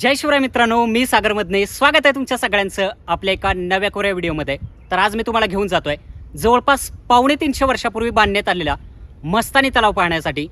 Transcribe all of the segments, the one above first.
जय शिवराय मित्रांनो मी सागर मधने. स्वागत आहे तुमच्या सगळ्यांचं आपल्या एका नव्या कोऱ्या व्हिडिओमध्ये. तर आज मी तुम्हाला घेऊन जातोय. जवळपास पावणे तीनशे वर्षापूर्वी बांधण्यात आलेला मस्तानी तलाव पाहण्यासाठी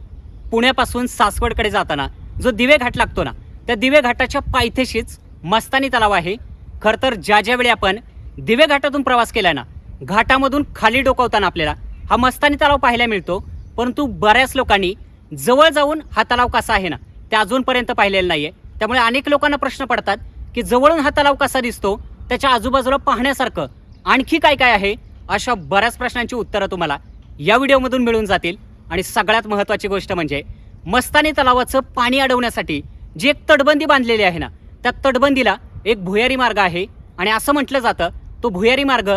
पुण्यापासून सासवडकडे जाताना जो दिवे घाट लागतो ना त्या दिवे घाटाच्या पायथ्याशीच मस्तानी तलाव आहे. खरं तर ज्या ज्यावेळी आपण दिवे घाटातून प्रवास केला ना घाटामधून खाली डोकावताना आपल्याला हा मस्तानी तलाव पाहायला मिळतो. परंतु बऱ्याच लोकांनी जवळ जाऊन हा तलाव कसा आहे ना ते अजूनपर्यंत पाहिलेलं आहे त्यामुळे अनेक लोकांना प्रश्न पडतात की जवळून हा तलाव कसा दिसतो? त्याच्या आजूबाजूला पाहण्यासारखं आणखी काय काय आहे? अशा बऱ्याच प्रश्नांची उत्तरं तुम्हाला या व्हिडिओमधून मिळून जातील. आणि सगळ्यात महत्त्वाची गोष्ट म्हणजे मस्तानी तलावाचं पाणी अडवण्यासाठी जी एक तटबंदी बांधलेली आहे ना त्या तटबंदीला एक भुयारी मार्ग आहे. आणि असं म्हटलं जातं तो भुयारी मार्ग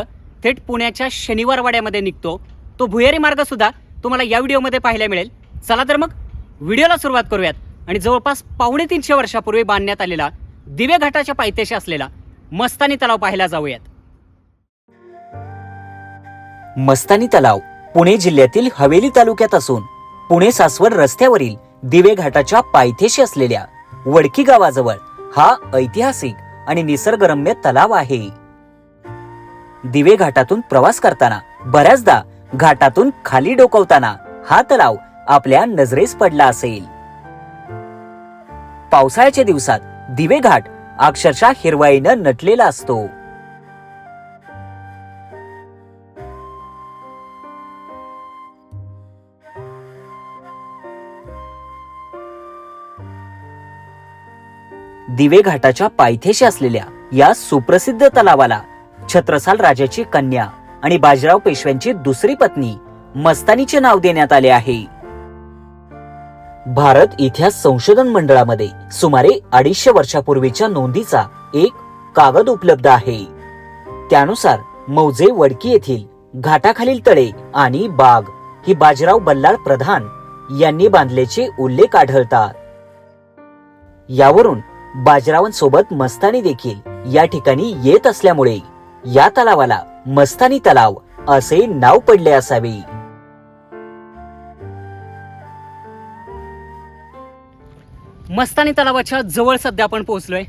थेट पुण्याच्या शनिवारवाड्यामध्ये निघतो. तो भुयारी मार्गसुद्धा तुम्हाला या व्हिडिओमध्ये पाहायला मिळेल. चला तर मग व्हिडिओला सुरुवात करूयात. आणि जवळपास पावणे तीनशे वर्षापूर्वी बांधण्यात आलेला दिवे घाटाच्या पायथ्याशी असलेला मस्तानी तलाव पाहायला जाऊयात. मस्तानी तलाव पुणे जिल्ह्यातील हवेली तालुक्यात असून पुणे सासवड रस्त्यावरील दिवे घाटाच्या पायथ्याशी असलेल्या वडकी गावाजवळ हा ऐतिहासिक आणि निसर्गरम्य तलाव आहे. दिवे घाटातून प्रवास करताना बऱ्याचदा घाटातून खाली डोकवताना हा तलाव आपल्या नजरेस पडला असेल. पावसाळ्याच्या दिवसात दिवे घाट अक्षरशः हिरवाईनं नटलेला असतो. दिवे घाटाच्या पायथ्याशी असलेल्या या सुप्रसिद्ध तलावाला छत्रसाल राजाची कन्या आणि बाजीराव पेशव्यांची दुसरी पत्नी मस्तानीचे नाव देण्यात आले आहे. भारत इतिहास संशोधन मंडळामध्ये सुमारे अडीचशे वर्षापूर्वीच्या नोंदीचा एक कागद उपलब्ध आहे. त्यानुसार मौजे वडकी येथील घाटाखालील तळे आणि बाग ही बाजीराव बल्लाळ प्रधान यांनी बांधल्याचे उल्लेख आढळतात. यावरून बाजीरावांसोबत मस्तानी देखील या ठिकाणी येत असल्यामुळे या तलावाला मस्तानी तलाव असे नाव पडले असावे. मस्तानी तलावाच्या जवळ सध्या आपण पोहोचलो आहे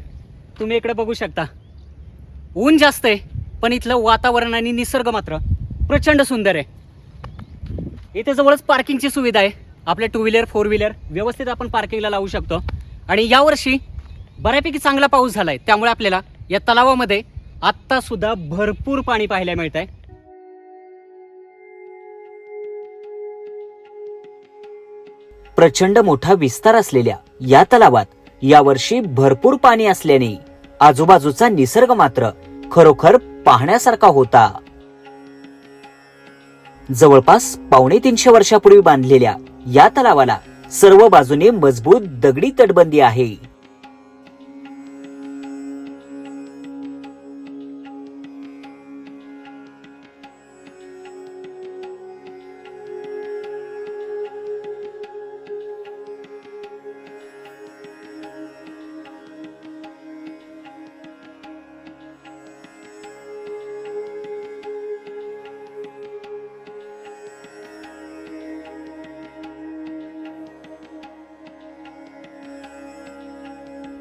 तुम्ही इकडे बघू शकता. ऊन जास्त आहे पण इथलं वातावरण आणि निसर्ग मात्र प्रचंड सुंदर आहे. इथे जवळच पार्किंगची सुविधा आहे. आपल्या टू व्हीलर फोर व्हीलर व्यवस्थित आपण पार्किंगला लावू शकतो. आणि यावर्षी बऱ्यापैकी चांगला पाऊस झाला आहे त्यामुळे आपल्याला या तलावामध्ये आत्तासुद्धा भरपूर पाणी पाहायला मिळत आहे प्रचंड मोठा विस्तार असलेल्या या तलावात यावर्षी भरपूर पाणी असल्याने आजूबाजूचा निसर्ग मात्र खरोखर पाहण्यासारखा होता. जवळपास पावणे तीनशे वर्षापूर्वी बांधलेल्या या तलावाला सर्व बाजूने मजबूत दगडी तटबंदी आहे.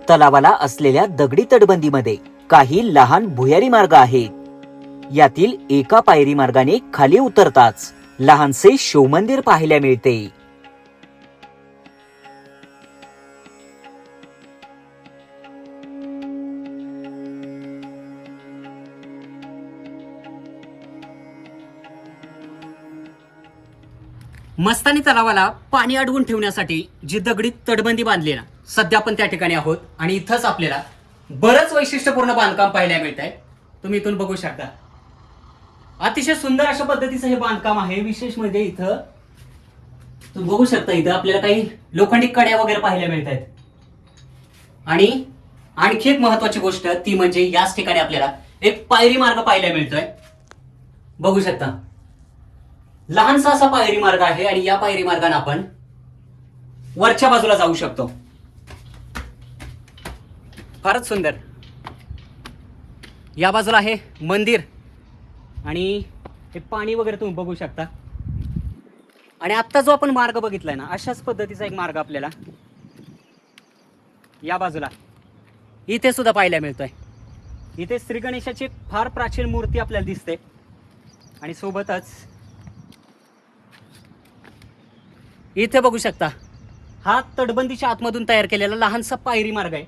तलावाला असलेल्या दगडी तटबंदीमध्ये काही लहान भुयारी मार्ग आहेत. यातील एका पायरी मार्गाने खाली उतरताच लहानसे शिवमंदिर पाहायला मिळते. मस्तानी तलावाला पाणी अडवून ठेवण्यासाठी जी दगडी तटबंदी बांधली ना सध्या आपण त्या ठिकाणी आहोत आणि इथंच आपल्याला बरंच वैशिष्ट्यपूर्ण बांधकाम पाहायला मिळत आहे तुम्ही इथून बघू शकता. अतिशय सुंदर अशा पद्धतीचं हे बांधकाम आहे. विशेष म्हणजे इथं तुम्ही बघू शकता इथं आपल्याला काही लोखंडी कड्या वगैरे पाहायला मिळत आहेत आणि आणखी एक महत्वाची गोष्ट ती म्हणजे याच ठिकाणी आपल्याला एक पायरी मार्ग पाहायला मिळतोय. बघू शकता. लहानसा असा पायरी मार्ग आहे आणि या पायरी मार्गाने आपण वरच्या बाजूला जाऊ शकतो. फारच सुंदर. या बाजूला आहे मंदिर आणि हे पाणी वगैरे तुम्ही बघू शकता. आणि आत्ता जो आपण मार्ग बघितलाय ना अशाच पद्धतीचा एक मार्ग आपल्याला या बाजूला इथे सुद्धा पाहायला मिळतोय. इथे श्री गणेशाची फार प्राचीन मूर्ती आपल्याला दिसते. आणि सोबतच इथे बघू शकता हा तटबंदीच्या आतमधून तयार केलेला लहानसा पायरी मार्ग आहे.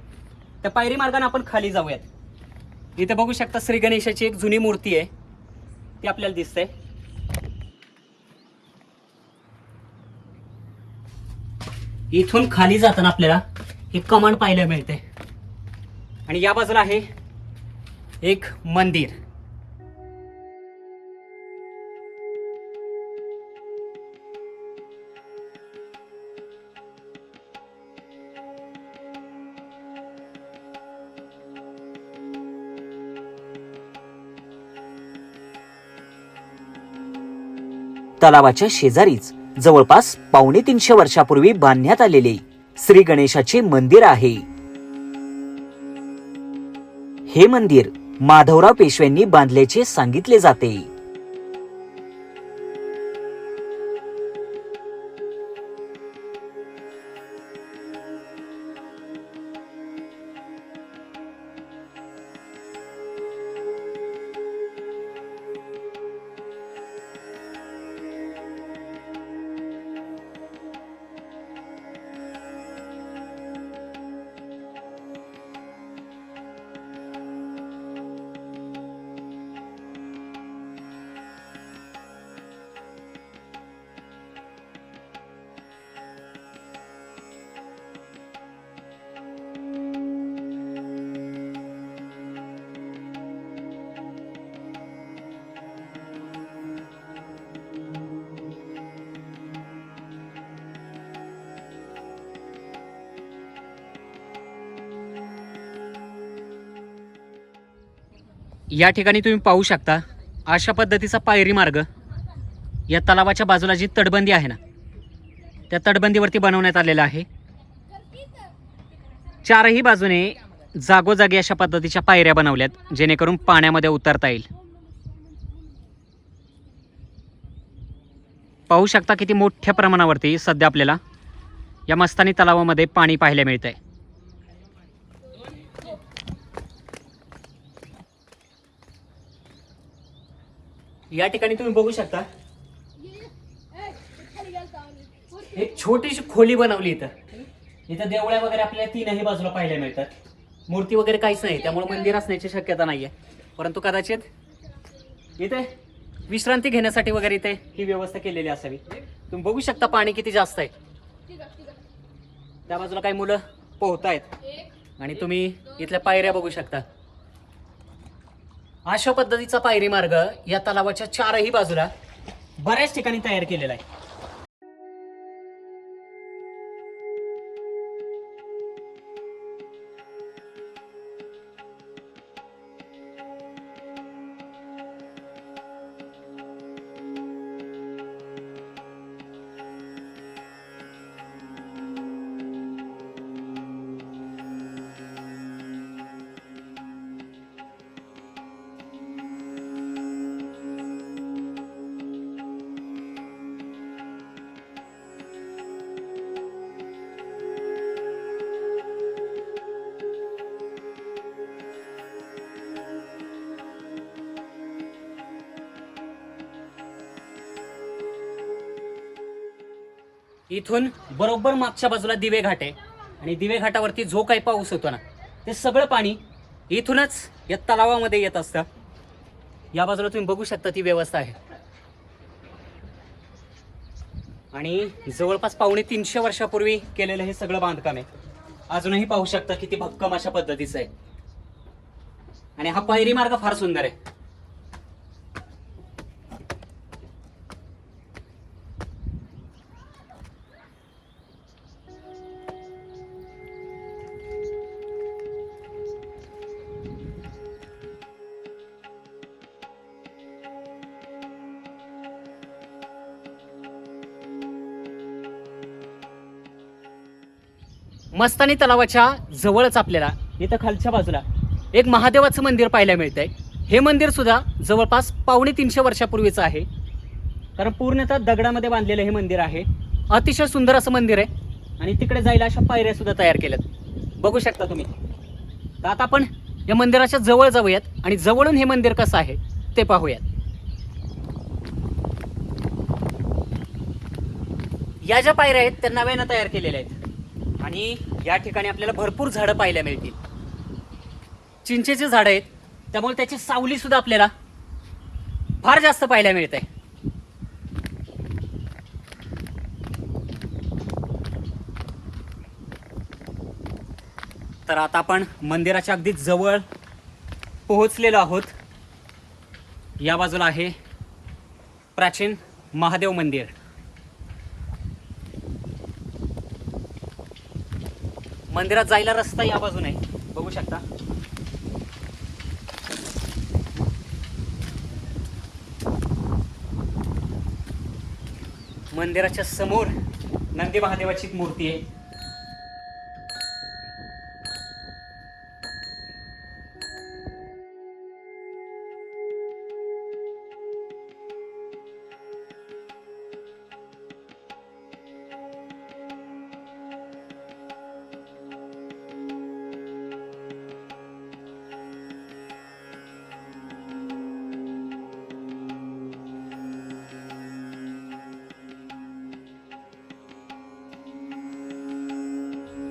त्या पायरी मार्गाने आपण खाली जाऊयात. इथे बघू शकता श्री गणेशाची एक जुनी मूर्ती आहे. ती आपल्याला दिसते इथून खाली जाताना आपल्याला हे कमान पाहायला मिळते. आणि या बाजूला आहे एक मंदिर. तलावाच्या शेजारीच जवळपास पावणे तीनशे वर्षापूर्वी बांधण्यात आलेले श्री गणेशाचे मंदिर आहे. हे मंदिर माधवराव पेशव्यांनी बांधल्याचे सांगितले जाते. या ठिकाणी तुम्ही पाहू शकता अशा पद्धतीचा पायरी मार्ग या तलावाच्या बाजूला जी तटबंदी आहे ना त्या तटबंदीवरती बनवण्यात आलेला आहे. चारही बाजूने जागोजागी अशा पद्धतीच्या पायऱ्या बनवल्यात जेणेकरून पाण्यामध्ये उतरता येईल. पाहू शकता किती मोठ्या प्रमाणावरती सध्या आपल्याला या मस्तानी तलावामध्ये पाणी पाहायला मिळतंय. या ठिकाणी तुम्ही बघू शकता. एक छोटीशी खोली बनवली इथं. इथं देवळ्या वगैरे आपल्याला तीनही बाजूला पाहायला मिळतात. मूर्ती वगैरे काहीच नाही त्यामुळे मंदिर असण्याची शक्यता नाहीये. परंतु कदाचित इथे विश्रांती घेण्यासाठी वगैरे इथे ही व्यवस्था केलेली असावी. तुम्ही बघू शकता पाणी किती जास्त आहे. त्या बाजूला काही मुलं पोहतायत. आणि तुम्ही इथल्या पायऱ्या बघू शकता. अशा पद्धतीचा पायरी मार्ग या तलावाच्या चारही बाजूला बऱ्याच ठिकाणी तयार केलेला आहे. इथून बरोबर मागच्या बाजूला दिवे घाट आहे. आणि दिवे घाटावरती जो काही पाऊस होतो ना ते सगळं पाणी इथूनच या तलावामध्ये येत असतं. या बाजूला तुम्ही बघू शकता ती व्यवस्था आहे. आणि जवळपास पावणे तीनशे वर्षापूर्वी केलेलं हे सगळं बांधकाम आहे. अजूनही पाहू शकता किती भक्कम अशा पद्धतीचं आहे. आणि हा पायरी मार्ग फार सुंदर आहे. मस्तानी तलावाच्या जवळच आपल्याला इथं खालच्या बाजूला एक महादेवाचं मंदिर पाहायला मिळतंय. हे मंदिर सुद्धा जवळपास पावणे तीनशे वर्षापूर्वीचं आहे. कारण पूर्णतः दगडामध्ये बांधलेलं हे मंदिर आहे. अतिशय सुंदर असं मंदिर आहे. आणि तिकडे जायला अशा पायऱ्या सुद्धा तयार केल्यात. बघू शकता तुम्ही. तर आता आपण या मंदिराच्या जवळ जाऊयात आणि जवळून हे मंदिर कसं आहे ते पाहूयात. या ज्या पायऱ्या आहेत त्या नव्यानं तयार केलेल्या आहेत. आणि या ठिकाणी आपल्याला भरपूर झाडं पाहायला मिळतील. चिंचेचे झाडं आहेत. त्यामुळे त्याची सावली सुद्धा आपल्याला फार जास्त पाहायला मिळते तर आता आपण मंदिराच्या अगदी जवळ पोहोचलेलो आहोत. या बाजूला आहे प्राचीन महादेव मंदिर. मंदिरात जायला रस्ता या बाजूने आहे. बघू शकता मंदिराच्या समोर नंदी महादेवाची मूर्ती आहे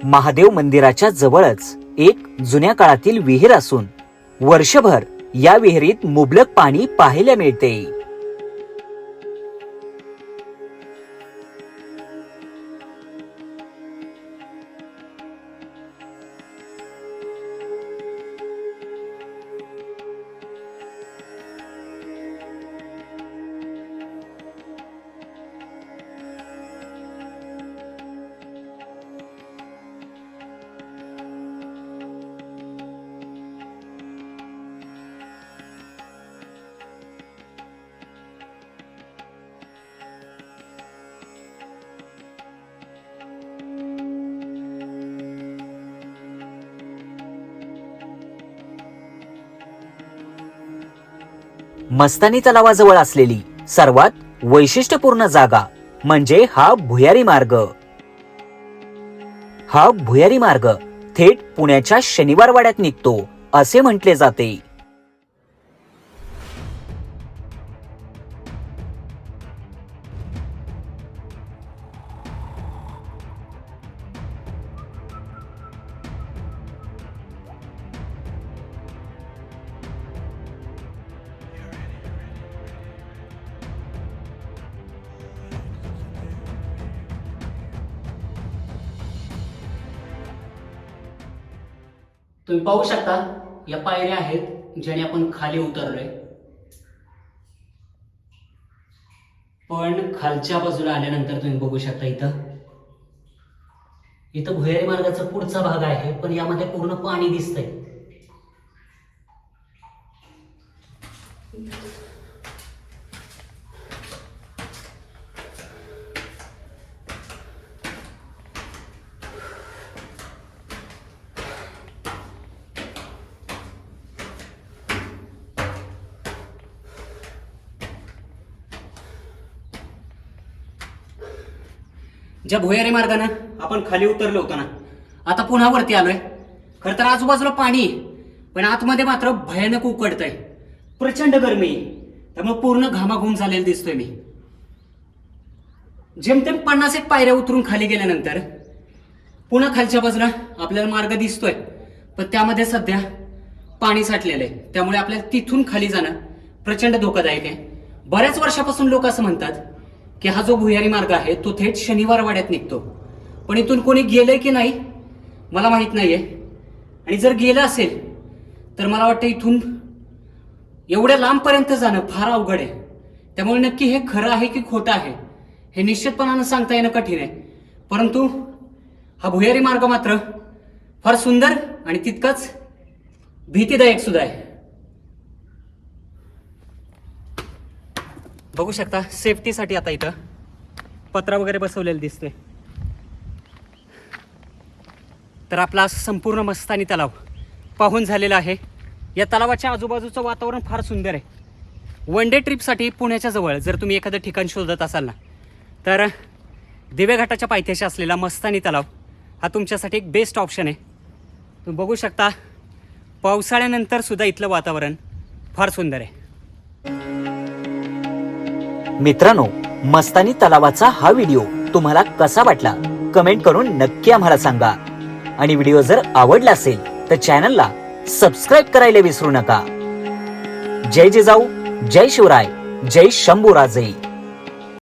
महादेव मंदिराच्या जवळच एक जुन्या काळातील विहीर असून वर्षभर या विहिरीत मुबलक पाणी पाहायला मिळते. मस्तानी तलावाजवळ असलेली सर्वात वैशिष्ट्यपूर्ण जागा म्हणजे हा भुयारी मार्ग. हा भुयारी मार्ग थेट पुण्याच्या शनिवारवाड्यात निघतो असे म्हटले जाते. तुम्ही पाहू शकता या पायऱ्या आहेत ज्याने आपण खाली उतरलोय. पण खालच्या बाजूला आल्यानंतर तुम्ही बघू शकता इथं. इथं भुयारी मार्गाचा पुढचा भाग आहे पण यामध्ये पूर्ण पाणी दिसतंय. ज्या भुयारी मार्गानं आपण खाली उतरलो होतो ना आता पुन्हा वरती आलोय. खरं तर आजूबाजूला पाणी आहे, पण आतमध्ये मात्र भयानक उकडतंय. प्रचंड गरमी त्यामुळे पूर्ण घामाघूम झालेला दिसतोय मी. जेमतेम पन्नास एक पायऱ्या उतरून खाली गेल्यानंतर पुन्हा खालच्या बाजूला आपल्याला मार्ग दिसतोय पण त्यामध्ये सध्या पाणी साठलेलं आहे. त्यामुळे आपल्याला तिथून खाली जाणं प्रचंड धोकादायक आहे. बऱ्याच वर्षापासून लोक असं म्हणतात की हा जो भुयारी मार्ग आहे तो थेट शनिवार वाड्यात निघतो. पण इथून कोणी गेलंय की नाही मला माहीत नाहीये. आणि जर गेलं असेल तर मला वाटतं इथून एवढ्या लांबपर्यंत जाणं फार अवघड आहे. त्यामुळे नक्की हे खरं आहे की खोटं आहे हे निश्चितपणानं सांगता येणं कठीण आहे. परंतु हा भुयारी मार्ग मात्र फार सुंदर आणि तितकाच भीतीदायक सुद्धा आहे. बघू शकता सेफ्टीसाठी आता इथं. पत्रा वगैरे बसवलेलं दिसते तर आपला संपूर्ण मस्तानी तलाव पाहून झालेला आहे. या तलावाच्या आजूबाजूचं वातावरण फार सुंदर आहे. वन डे ट्रिपसाठी पुण्याच्या जवळ जर तुम्ही एखादं ठिकाण शोधत असाल ना तर दिवेघाटाच्या पायथ्याशी असलेला मस्तानी तलाव हा तुमच्यासाठी एक बेस्ट ऑप्शन आहे. तुम्ही बघू शकता पावसाळ्यानंतर सुद्धा इथलं वातावरण फार सुंदर आहे. मित्रांनो मस्तानी तलावाचा हा व्हिडिओ तुम्हाला कसा वाटला? कमेंट करून नक्की आम्हाला सांगा. आणि व्हिडिओ जर आवडला असेल तर चॅनलला सबस्क्राईब करायला विसरू नका. जय जिजाऊ जय शिवराय जय शंभूराजे.